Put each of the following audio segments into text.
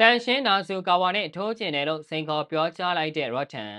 တန်ရှင်းနာဆူကာဝါနဲ့ထိုးကျင်တယ်လို့စိန်ခေါ်ပြောကြားလိုက်တဲ့ Rotten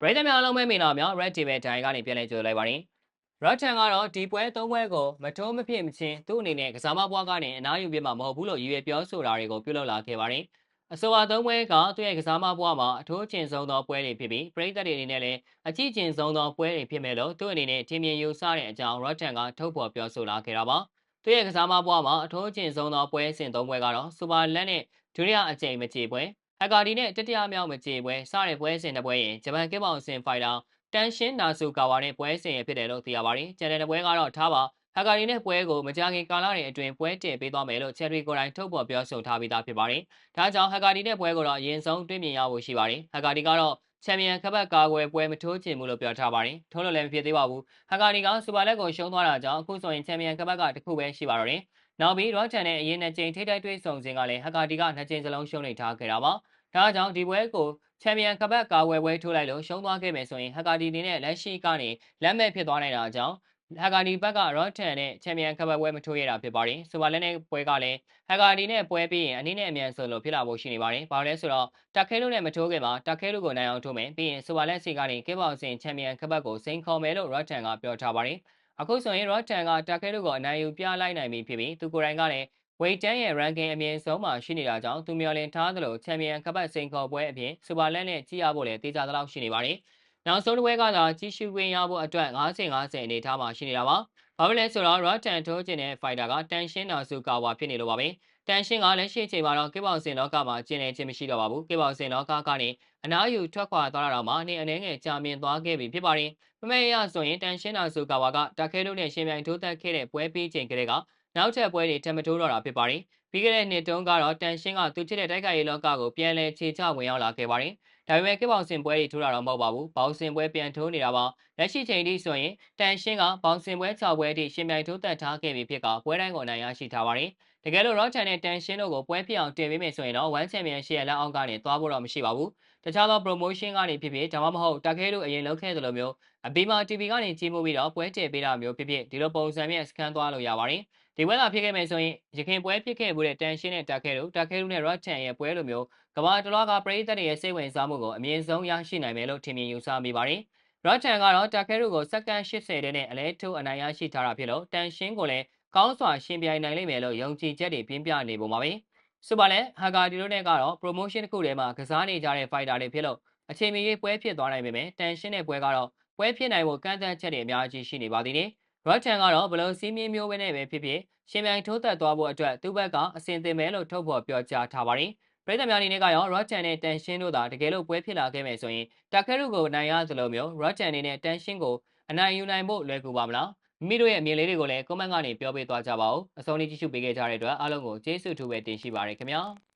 ပရိသတ်များအလုံးမဲမင်လာများ Red Table တိုင်းကနေပြန်လည်ကြိုလိုက်ပါတယ်။ Rotten ကတော့ဒီပွဲသုံးပွဲကိုမထိုးမဖြစ်မချင်းသူ့အနေနဲ့ကစားမပွားကနေအနားယူပြမှာမဟုတ်ဘူးလို့ရည်ရွယ်ပြောဆိုတာတွေကိုပြုလုပ်လာခဲ့ပါတယ်။အဆိုပါသုံးပွဲကသူ့ရဲ့ကစားမပွားမှာအထိုးကျင်ဆုံးသောပွဲတွေဖြစ်ပြီးပရိသတ်တွေအနေနဲ့လည်းအကြည့်ကျင်ဆုံးသောပွဲတွေဖြစ်မဲ့လို့သူ့အနေနဲ့ထင်မြင်ယူဆတဲ့အကြောင်း Rotten ကထုတ်ဖော်ပြောဆိုလာခဲ့တာပါ။သူ့ရဲ့ကစားမပွားမှာအထိုးကျင်ဆုံးသောပွဲစဉ်သုံးပွဲကတော့စူပါလက်နဲ့ ဒုတိယအကြိမ်မကြေပွဲဟက်ကာဒီနဲ့တတိယမြောက်မကြေပွဲစတဲ့ပွဲစဉ်တစ်ပွဲရင်ဂျပန်ကစ်ဘောင်စင်ဖိုင်တာတန်ရှင်းနာဆူကာဝါနဲ့ပွဲစဉ်ရဖြစ်တယ်လို့သိရပါတယ်။ကျန်တဲ့ပွဲကတော့ထားပါဟက်ကာဒီနဲ့ပွဲကိုမကြာခင်ကာလတွေအတွင်းပွဲတင်ပေးသွားမယ်လို့ချယ်ရီကိုတိုင်းထုတ်ဖော်ပြောဆိုထားပြီးသားဖြစ်ပါတယ်။ဒါကြောင့်ဟက်ကာဒီနဲ့ပွဲကိုတော့အရင်ဆုံးတွေ့မြင်ရဖို့ရှိပါတယ်။ဟက်ကာဒီကတော့ ချန်ပီယံခပတ်ကာကွယ်ပွဲမထိုးချင်ဘူးလို့ပြောထားပါတယ်။ထိုးလို့လည်းမဖြစ်သေးပါဘူး။ဟက်ကာဒီကစူပါလက်ကိုရှုံးသွားတာကြောင့်အခုဆိုရင်ချန်ပီယံခပတ်ကတစ်ခုပဲရှိပါတော့တယ်။နောက်ပြီးရော့ချန်နဲ့အရင်နှစ်ကြိမ်ထိတိုက်တွေ့ဆုံစဉ်ကလည်းဟက်ကာဒီကနှစ်ကြိမ်စလုံးရှုံးနေထားခဲ့တာပါ။ဒါကြောင့်ဒီပွဲကိုချန်ပီယံကပတ်ကာဝယ်ပွဲထိုးလိုက်လို့ရှုံးသွားခဲ့မယ်ဆိုရင်ဟက်ကာဒီနေနဲ့လက်ရှိကနေလက်မဲ့ဖြစ်သွားနိုင်တာကြောင့် ဟက်ကာဒီဘက်ကရော့ထန်နဲ့ချန်ပီယံကပတ်ပွဲမထိုးရတာဖြစ်ပါတယ်။ဆိုပါလက်နဲ့ပွဲကလည်းဟက်ကာဒီနဲ့ပွဲပြီးရင်အနည်းနဲ့အမြန်ဆိုလို့ဖြစ်လာဖို့ရှိနေပါတယ်။ဘာလို့လဲဆိုတော့တက်ခဲလို့နဲ့မထိုးခင်မှာတက်ခဲလို့ကိုနိုင်အောင်ထိုးမယ်ပြီးရင်ဆိုပါလက်စီကနေကေဘောင်စင်ချန်ပီယံကပတ်ကိုစိန်ခေါ်မယ်လို့ရော့ထန်ကပြောထားပါတယ်။အခုဆိုရင်ရော့တန်ကတက်ခဲတို့ကိုအနိုင်ယူပြလိုက်နိုင်ပြီဖြစ်ပြီးသူကိုယ်တိုင်ကလည်းဝေတန်းရဲ့ ranking အမြင့်ဆုံးမှာရှိနေတာကြောင့်သူမျှော်လင့်ထားသလိုချန်ပီယံကပတ်စိန်ခေါ်ပွဲအပြင်စူပါလက်နဲ့ကြည့်ရဖို့လည်းတေချာသလောက်ရှိနေပါတယ်။ နောက်ဆုံးတစ်ပွဲကသာကြီးစုခွင့်ရဖို့အတွက်50-50အနေထားမှာရှိနေတာပါ။ဘာဖြစ်လဲဆိုတော့ Rotten ထိုးကျင်တဲ့ fighter ကတန်ရှင်းနာစုကာဝါဖြစ်နေလို့ပါပဲ။တန်ရှင်းကလက်ရှိအချိန်မှာတော့ကေဘောင်စင်လောကမှာကျင်းနေခြင်းမရှိတော့ပါဘူး။ကေဘောင်စင်လောကကနေအနားယူထွက်ခွာသွားတာတော့မှအနေအနေငယ်ကြာမြင့်သွားခဲ့ပြီဖြစ်ပါတယ်။မမေရဆိုရင်တန်ရှင်းနာစုကာဝါကတက်ခဲလို့နဲ့ရှင်ပြိုင်ထိုးသက်ခဲ့တဲ့ပွဲပြီးချိန်ကလေးကနောက်ထပ်ပွဲတွေထပ်မထိုးတော့တာဖြစ်ပါတယ်။ပြီးခဲ့တဲ့နှစ်တုန်းကတော့တန်ရှင်းကသူချစ်တဲ့တိုက်ခိုက်ရေးလောကကိုပြန်လည်ခြေချဝင်ရောက်လာခဲ့ပါတယ်။ ဒါပေမဲ့ကစ်ဘောင်စင်ပွဲတွေထိုးတာတော့မဟုတ်ပါဘူး။ဘောင်စင်ပွဲပြန်ထိုးနေတာပါ။လက်ရှိချိန်ထိဆိုရင်တန်ရှင်းကဘောင်စင်ပွဲ6ပွဲအထိရှင်ပြိုင်ထိုးသက်ထားခဲ့ပြီဖြစ်ကပွဲတိုင်းကိုနိုင်ရရှိထားပါတယ်။တကယ်လို့ Rock Channel နဲ့တန်ရှင်းတို့ကိုပွဲဖြစ်အောင်တင်ပေးမယ်ဆိုရင်တော့1 Championship လက်အောက်ကနေသွားဖို့တော့မရှိပါဘူး။တခြားသော promotion ကနေဖြစ်ဖြစ်ဒါမှမဟုတ်တက်ခဲတို့အရင်လုပ်ခဲ့သလိုမျိုးအဘီမာ TV ကနေကြီးမှုပြီးတော့ပွဲတည်ပေးတာမျိုးဖြစ်ဖြစ်ဒီလိုပုံစံနဲ့စကန်သွားလို့ရပါတယ်။ ဒီပွဲလာဖြစ်ခဲ့မယ်ဆိုရင်ရခင်ပွဲဖြစ်ခဲ့မှုတဲ့တန်ရှင်းနဲ့တက်ခဲတို့တက်ခဲတို့နဲ့ Rotten ရဲ့ပွဲလိုမျိုးကမ္ဘာတလွှားကပရိသတ်တွေရဲ့စိတ်ဝင်စားမှုကိုအမြင့်ဆုံးရရှိနိုင်မယ်လို့ထင်မြင်ယူဆမိပါတယ်။ Rotten ကတော့တက်ခဲတို့ကိုစက္ကန့်80တဲ့နဲ့အလဲထိုးအနိုင်ရရှိထားတာဖြစ်လို့တန်ရှင်းကိုလည်းကောင်းစွာရှင်ပြိုင်နိုင်လိမ့်မယ်လို့ယုံကြည်ချက်တွေပြင်းပြနေပုံပါပဲ။ဆိုပါလဲဟာဂါဒီတို့နဲ့ကတော့ promotion တစ်ခုထဲမှာကစားနေကြတဲ့ fighter တွေဖြစ်လို့အချိန်မီပွဲဖြစ်သွားနိုင်ပေမဲ့တန်ရှင်းတဲ့ပွဲကတော့ပွဲဖြစ်နိုင်ဖို့ကန့်သတ်ချက်တွေအများကြီးရှိနေပါသေးတယ်။ Rotten ကတော့ဘလို့စီးမြင်းမျိုးပဲနဲ့ပဲဖြစ်ဖြစ်ရှင်ပြိုင်ထိုးသက်သွားဖို့အတွက်သူ့ဘက်ကအဆင်သင့်မယ်လို့ထုတ်ဖော်ပြောကြားထားပါတယ်။ပြည်သက်များအနေနဲ့ကရော Rotten နဲ့တန်ရှင်းတို့သာတကယ်လို့ပွဲဖြစ်လာခဲ့မယ်ဆိုရင်တက်ခဲရုကိုနိုင်ရသလိုမျိုး Rotten အနေနဲ့တန်ရှင်းကိုအနိုင်ယူနိုင်ဖို့လွယ်ကူပါမလား။မိမိတို့ရဲ့အမြင်လေးတွေကိုလည်း comment ကနေပြောပေးသွားကြပါဦး။အဆုံးထိကြည့်ရှုပေးခဲ့ကြတဲ့အတွက်အားလုံးကိုကျေးဇူးထူးပဲတင်ရှိပါရခင်ဗျာ။